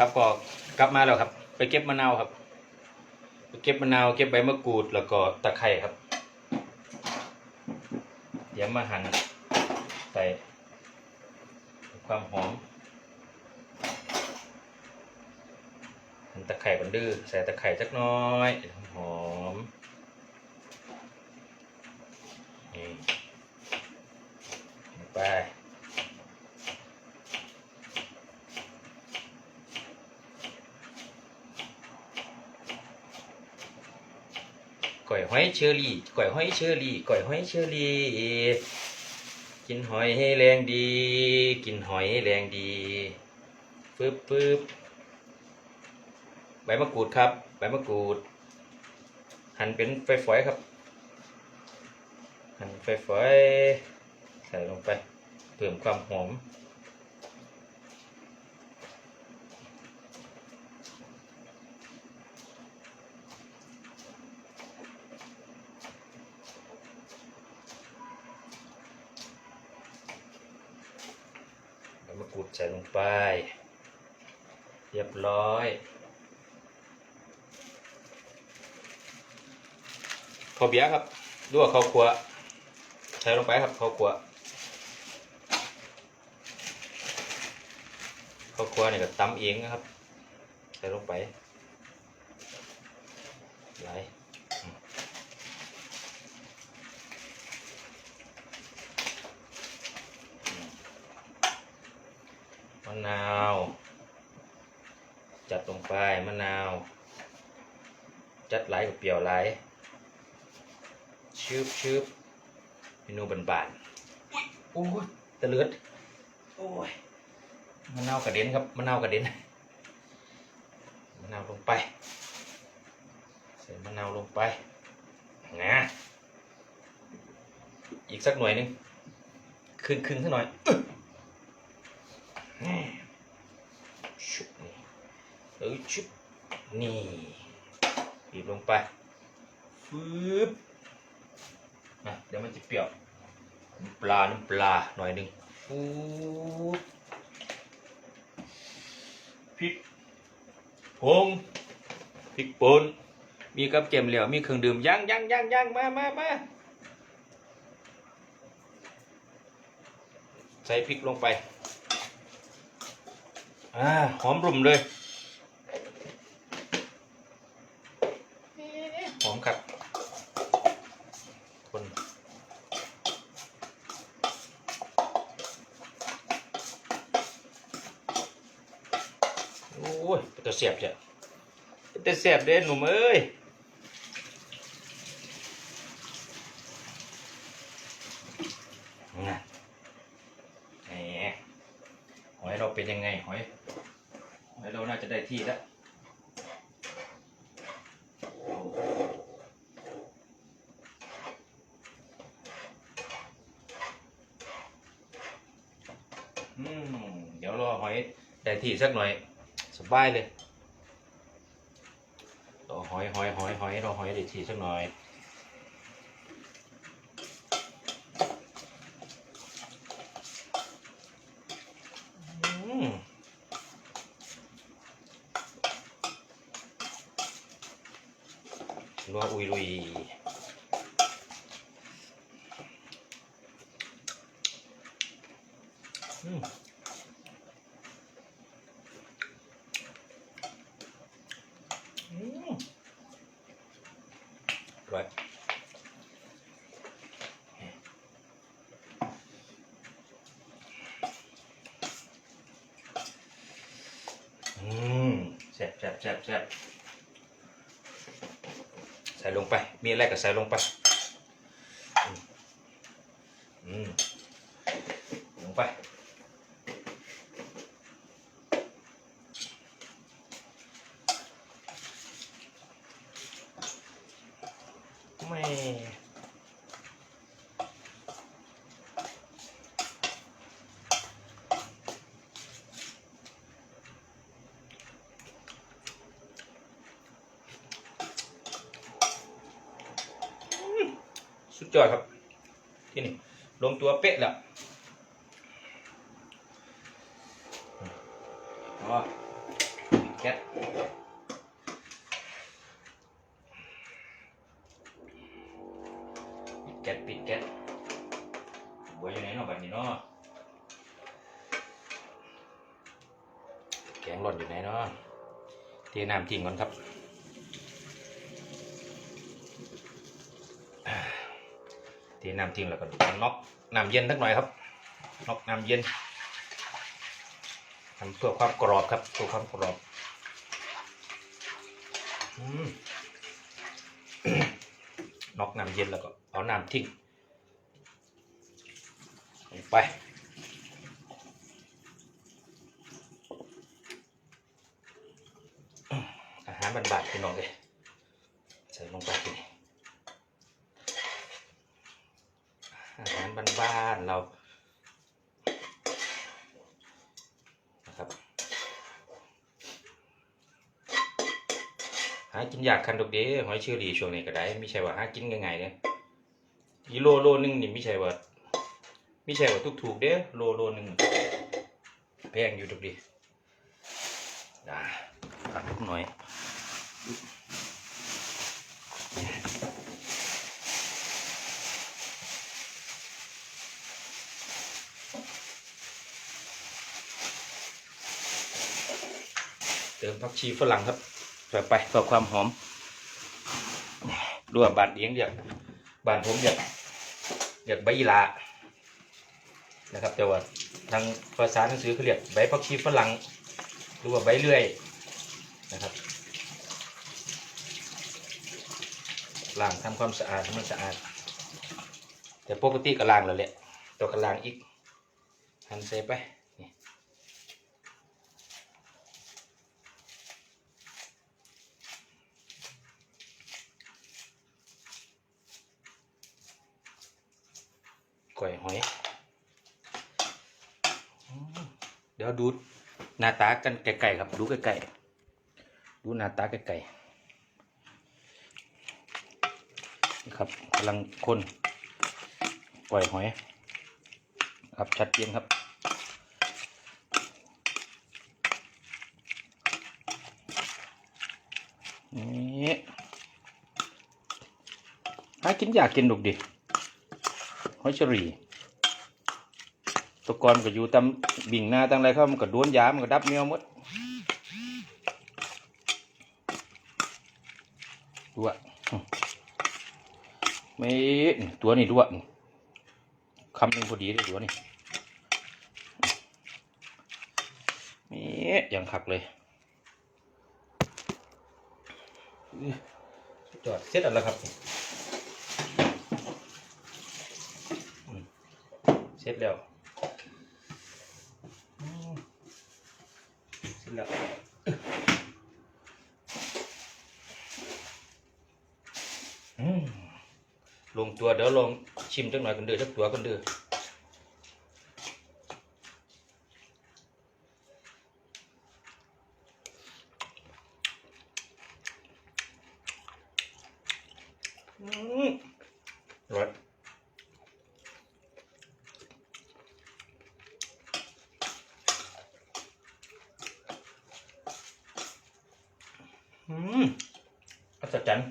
ครับก็กลับมาแล้วครับ ไปเก็บมะนาวครับไปเก็บมะนาวเก็บใบมะกรูดแล้วก็ตะไคร้ครับ เดี๋ยวมาหั่นใส่ความหอมหั่นตะไคร้กันดื้อใส่ตะไคร้จักน้อยหอมนี่ไป ก่ อยหอยเชอรี่ก่อยหอยเชอรี่ก่อยหอยเชอรี่กินหอยให้แรงดี กินหอยให้แรงดีปึ๊บปึ๊บใบมะกรูดครับ ใบมะกรูด หั่นเป็นฝอยครับ หั่นฝอยใส่ลงไปเพิ่มความหอม กรูดใส่ลงไป เรียบร้อย ข้าวเบียครับด้วยข้าวคั่วใส่ลงไปครับข้าวคั่วข้าวคั่วนี่ก็ตำเองนะครับ ใส่ลงไปไหลายอืมมะ นาว จัดลงไปมะนาว จัดหลายกับเปรี้ยวหลายชืบชืบเมนูบานๆอุ้ยโอ้ยตะเลือดโอ้ยมะนาวกระเด็นครับมะนาวกระเด็นมะนาวลงไปใส่มะนาวลงไปนะอีกสักหน่วยหนึงครึ่งครึ่งสักหน่อยอึ๊ะ ชุบนี่เอ้ยชุบนี่บีบลงไปฟืบนะเดี๋ยวมันจะเปรี้ยวน้ำปลา น้ำปลา หน่อยหนึ่งฟูดพริกผงพริกป่นมีกับเกมเหลวมีเครื่องดื่มย่างย่างย่างย่างมามามาใส่พริกลงไป อ่าหอมรุ่มเลยหอมครับคนโอ้ยเป็นตัวเสียบจ้ะเป็นตัวเสียบเด้หนุ่มเอ้ยนะแหมหอย เป็นยังไงหอยหอยเราน่าจะได้ที่แล้วเดี๋ยวรอหอยได้ที่สักหน่อยสบายเลยรอหอยหอยหอยหอยรอหอยได้ที่สักหน่อยอืม รัวอุยลุยอืมอืมอร่อยอืมแซ่บแซ่บแซ่บแซ่บ ส่ลงไป มีอะไรก็ใส่ลงไปอืมลงไปไม่ ยอดครับ ที่นี่ลงตัวเป๊ะแล้วอ๋อก๊สปิดแก๊สปิดแก๊สบัวอยู่ไหนเนาะบัดนี้เนาะแกงหล่นอยู่ไหนเนาะเทน้ำทิ้งก่อนครับ ทน้ำทิ้งแล้วก็น็อกน้ำเย็นสักหน่อยครับน็อกน้ำเย็นทำเพื่อความกรอบครับเพื่อความกรอบอน็อกน้ำเย็นแล้วก็เอาน้ำทิ้งลงไปอาหารบานๆพี่น้องเลยใส่ลงไปทีนี้ อาหารบ้านเรานะครับหากินยากคันดอกเด้หอยเชอรี่ช่วงนี้ก็ได้ไม่ใช่ว่าหากินง่ายๆเนี่ยกิโลโลนึงนี่ไม่ใช่ว่าไม่ใช่ว่าถูกๆเด้โลโลนึงแพงอยู่ดอกดีนะตัดลูกหน่อย ผักชีฝรั่งครับใส่ไปเพื่อความหอมดูว่าบานเอียงเรียกบานผมเรียกเรียกใบยีหรานะครับ แต่ว่าทางภาษาหนังสือเขาเรียกใบผักชีฝรั่งหรือว่าใบเลื่อยนะครับล้างทำความสะอาดให้มันสะอาด แต่ปกติก็ล้างแล้วแหละตัวก็ล้างอีกหั่นใส่ไปนี่ ก่อยหอยเดี๋ยวดูหน้าตากันไก่ๆครับ ดูไก่ๆดูหน้าตาไก่ๆนี่ครับกำลังคนก่อยหอย ครับชัดเจนครับนี่หากินอยากกินดุกดิ อยเชอรี่ตะกอนก็อยู่ตามบิ่งหน้าตั้งไรเขามันก็โดนยามันก็ดับเมียวหมดดูอะอื้อไม่นี่ตัวนี้ดูอะนี่คำหนึ่งพอดีเลยตัวนี้มีอย่างขักเลยอื้อดยอดเสร็จแล้วครับ เสร็จ แล้วเสร็จแล้วลงตัวเดี๋ยวลองชิมจักหน่อยกันเดือจักตัวกันเดือมอร่อย อืมอัศจรรย์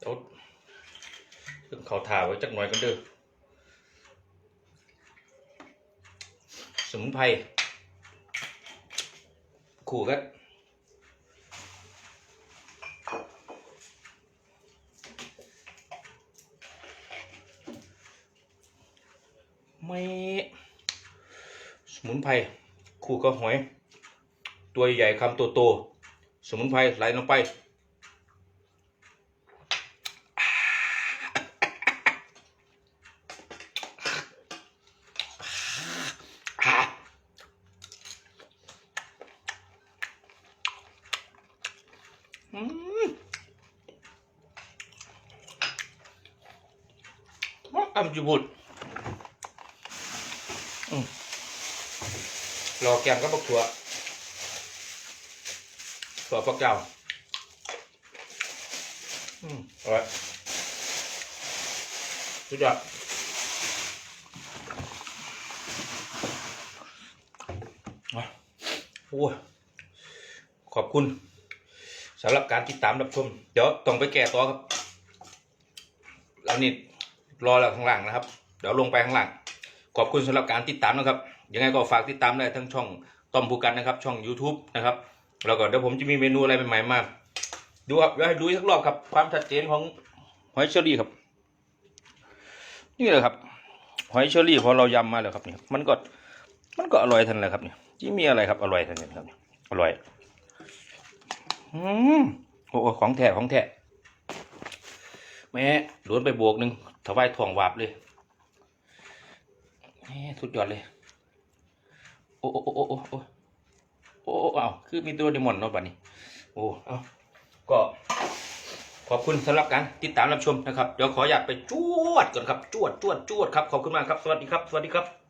เอาขึ้นเขาถ่าไว้จักหน่อยกันเด้อสมุนไพรขู่กัน ไม่สมุนไพรคู่กับหอย ตัวใหญ่คำโตโตๆสมุนไพรไหลลงไปอืมอ่ำจุบุดร รอแกมก็บักถั่วอฟักเจ้าอืมอร่อยสุดยอดอะโอ้ขอบคุณสำหรับการติดตามรับชม เดี๋ยวต้องไปแก่ตัวครับแล้วนี่รอแล้วข้างล่างนะครับ เดี๋ยวลงไปข้างล่าง ขอบคุณสำหรับการติดตามนะครับ ยังไงก็ฝากติดตามได้ทั้งช่องต้อมภูกันนะครับ ช่อง YouTube นะครับแล้วก็เดี๋ยวผมจะมีเมนูอะไรใหม่ๆมาดูครับเดี๋ยวให้ดูสักรอบครับ ความชัดเจนของหอยเชอรี่ครับ นี่เลยครับหอยเชอรี่พอเรายำมาแล้วครับเนี่ยมันก็มันก็อร่อยทันเลยครับเนี่ยที่มีอะไรครับอร่อยทันเลยครับเนี่ยอร่อยอืมโอ้ของแท้ของแท้แม่หลวนไปบวกหนึ่งถวายทองวาบเลยสุดยอดเลย อ้โอ้โอ้โอ้โอ้โอ้เอาคือมีตัวเดมอนเนาะบัดนี้ โอ้เอาก็ขอบคุณสำหรับการติดตามรับชมนะครับ เดี๋ยวขออยากไปจวดก่อนครับ จวดจวดจวดครับ ขอบคุณมากครับ สวัสดีครับ สวัสดีครับ